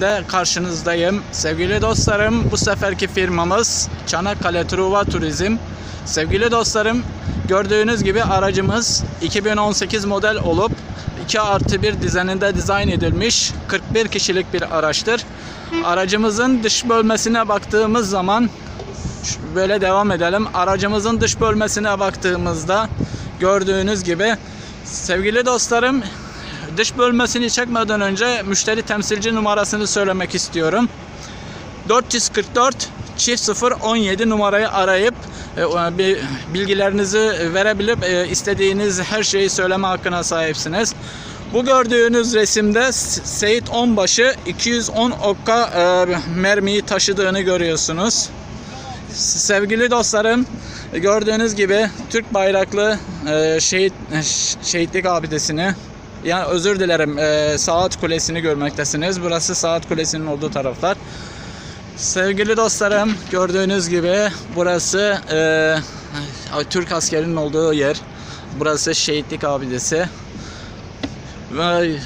bölümünde karşınızdayım. Sevgili dostlarım, bu seferki firmamız Çanakkale Truva Turizm. Sevgili dostlarım, gördüğünüz gibi aracımız 2018 model olup 2 artı 1 dizaynında dizayn edilmiş 41 kişilik bir araçtır. Aracımızın dış bölmesine baktığımız zaman böyle devam edelim. Aracımızın dış bölmesine baktığımızda gördüğünüz gibi sevgili dostlarım dış bölmesini çekmeden önce müşteri temsilci numarasını söylemek istiyorum. 444 çift 0 17 numarayı arayıp e, bilgilerinizi verebilip e, istediğiniz her şeyi söyleme hakkına sahipsiniz. Bu gördüğünüz resimde Seyit Onbaşı 210 okka e, mermiyi taşıdığını görüyorsunuz. Sevgili dostlarım, gördüğünüz gibi Türk bayraklı şehit şehitlik abidesini yani özür dilerim e, saat kulesini görmektesiniz. Burası saat kulesinin olduğu taraflar. Sevgili dostlarım, gördüğünüz gibi burası e, Türk askerinin olduğu yer. Burası şehitlik abidesi. Ve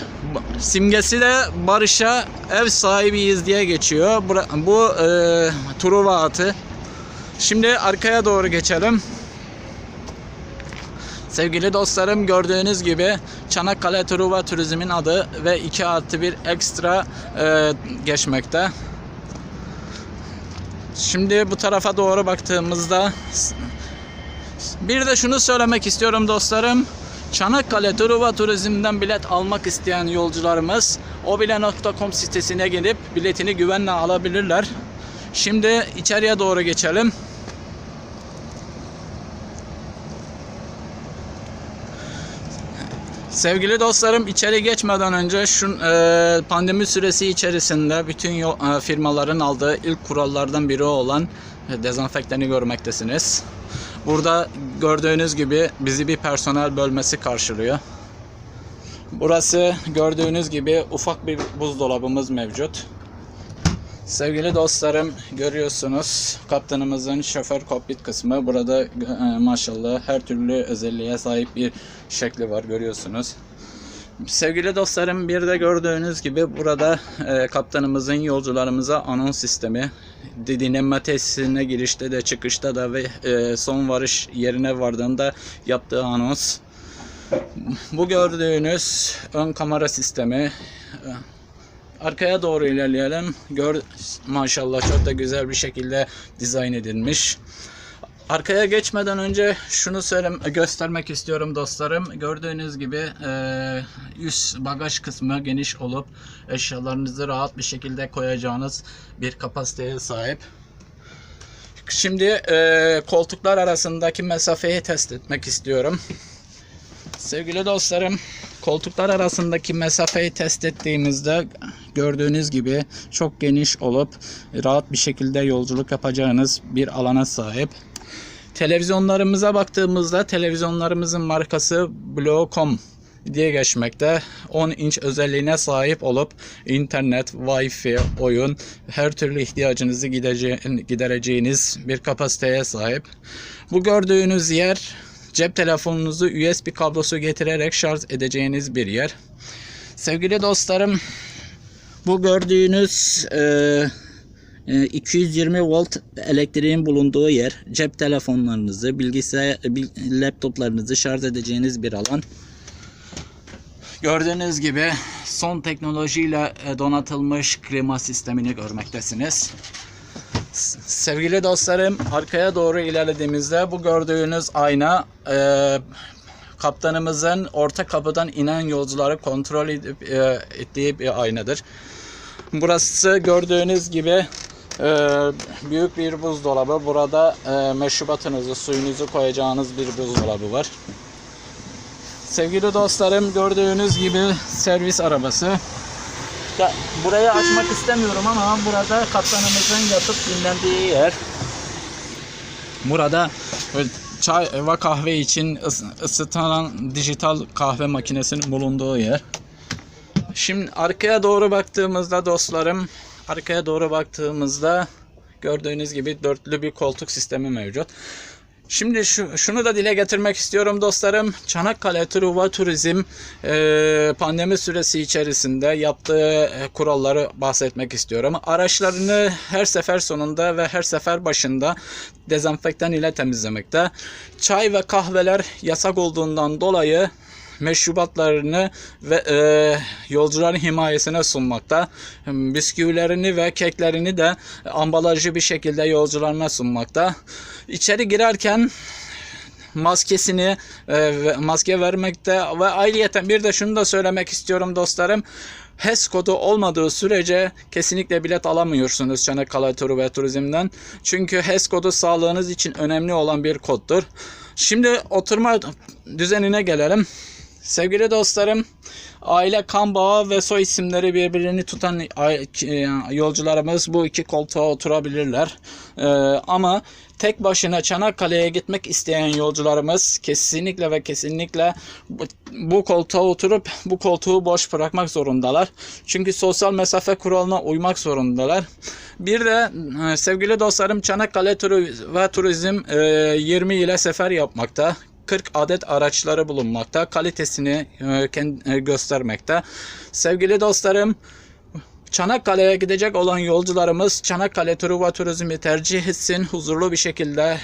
simgesi de barışa ev sahibiyiz diye geçiyor. Bura- Bu e, Truva atı. Şimdi arkaya doğru geçelim. Sevgili dostlarım gördüğünüz gibi Çanakkale Truva Turizm'in adı ve 2 artı 1 ekstra e, geçmekte. Şimdi bu tarafa doğru baktığımızda bir de şunu söylemek istiyorum dostlarım. Çanakkale Truva Turizm'den bilet almak isteyen yolcularımız obile.com sitesine gidip biletini güvenle alabilirler. Şimdi içeriye doğru geçelim. Sevgili dostlarım içeri geçmeden önce şu e, pandemi süresi içerisinde bütün yo- e, firmaların aldığı ilk kurallardan biri olan e, dezenfektörü görmektesiniz. Burada gördüğünüz gibi bizi bir personel bölmesi karşılıyor. Burası gördüğünüz gibi ufak bir buzdolabımız mevcut. Sevgili dostlarım görüyorsunuz kaptanımızın şoför kokpit kısmı burada e, maşallah her türlü özelliğe sahip bir şekli var görüyorsunuz. Sevgili dostlarım bir de gördüğünüz gibi burada e, kaptanımızın yolcularımıza anons sistemi dinlenme tesisine girişte de çıkışta da ve e, son varış yerine vardığında yaptığı anons. Bu gördüğünüz ön kamera sistemi e, Arkaya doğru ilerleyelim. Gör maşallah çok da güzel bir şekilde dizayn edilmiş. Arkaya geçmeden önce şunu söylem göstermek istiyorum dostlarım. Gördüğünüz gibi e, üst bagaj kısmı geniş olup eşyalarınızı rahat bir şekilde koyacağınız bir kapasiteye sahip. Şimdi e, koltuklar arasındaki mesafeyi test etmek istiyorum. Sevgili dostlarım, koltuklar arasındaki mesafeyi test ettiğimizde gördüğünüz gibi çok geniş olup rahat bir şekilde yolculuk yapacağınız bir alana sahip. Televizyonlarımıza baktığımızda televizyonlarımızın markası Blocom diye geçmekte. 10 inç özelliğine sahip olup internet, wifi, oyun her türlü ihtiyacınızı gidece- gidereceğiniz bir kapasiteye sahip. Bu gördüğünüz yer cep telefonunuzu USB kablosu getirerek şarj edeceğiniz bir yer. Sevgili dostlarım bu gördüğünüz e, e, 220 volt elektriğin bulunduğu yer. Cep telefonlarınızı, bilgisayar, bil- laptoplarınızı şarj edeceğiniz bir alan. Gördüğünüz gibi son teknolojiyle e, donatılmış klima sistemini görmektesiniz. Sevgili dostlarım arkaya doğru ilerlediğimizde bu gördüğünüz ayna e, kaptanımızın orta kapıdan inen yolcuları kontrol edip, e, ettiği bir aynadır. Burası gördüğünüz gibi e, büyük bir buzdolabı. Burada e, meşrubatınızı, suyunuzu koyacağınız bir buzdolabı var. Sevgili dostlarım gördüğünüz gibi servis arabası. Ya, burayı açmak istemiyorum ama burada kaptanımızın yatıp dinlendiği yer. Burada böyle çay ve kahve için ıs- ısıtılan dijital kahve makinesinin bulunduğu yer. Şimdi arkaya doğru baktığımızda dostlarım, arkaya doğru baktığımızda gördüğünüz gibi dörtlü bir koltuk sistemi mevcut. Şimdi şu, şunu da dile getirmek istiyorum dostlarım. Çanakkale Turu ve Turizm e, pandemi süresi içerisinde yaptığı e, kuralları bahsetmek istiyorum. Araçlarını her sefer sonunda ve her sefer başında dezenfektan ile temizlemekte. Çay ve kahveler yasak olduğundan dolayı meşrubatlarını ve e, yolcuların himayesine sunmakta. Bisküvilerini ve keklerini de ambalajlı bir şekilde yolcularına sunmakta. İçeri girerken maskesini e, maske vermekte ve ayrıyeten bir de şunu da söylemek istiyorum dostlarım. HES kodu olmadığı sürece kesinlikle bilet alamıyorsunuz Çanakkale Turu ve Turizm'den. Çünkü HES kodu sağlığınız için önemli olan bir koddur. Şimdi oturma düzenine gelelim. Sevgili dostlarım, aile kan bağı ve soy isimleri birbirini tutan e, yolcularımız bu iki koltuğa oturabilirler. Ee, ama tek başına Çanakkale'ye gitmek isteyen yolcularımız kesinlikle ve kesinlikle bu, bu koltuğa oturup bu koltuğu boş bırakmak zorundalar. Çünkü sosyal mesafe kuralına uymak zorundalar. Bir de e, sevgili dostlarım Çanakkale Turu ve Turizm e, 20 ile sefer yapmakta. 40 adet araçları bulunmakta. Kalitesini e, e, göstermekte. Sevgili dostlarım, Çanakkale'ye gidecek olan yolcularımız Çanakkale Turu ve Turizm'i tercih etsin. Huzurlu bir şekilde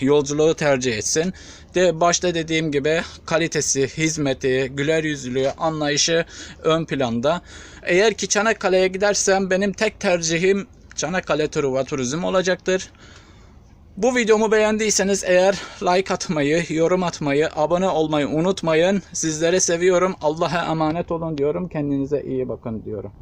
yolculuğu tercih etsin. De başta dediğim gibi kalitesi, hizmeti, güler yüzlülüğü, anlayışı ön planda. Eğer ki Çanakkale'ye gidersem benim tek tercihim Çanakkale Turu ve Turizm olacaktır. Bu videomu beğendiyseniz eğer like atmayı, yorum atmayı, abone olmayı unutmayın. Sizleri seviyorum. Allah'a emanet olun diyorum. Kendinize iyi bakın diyorum.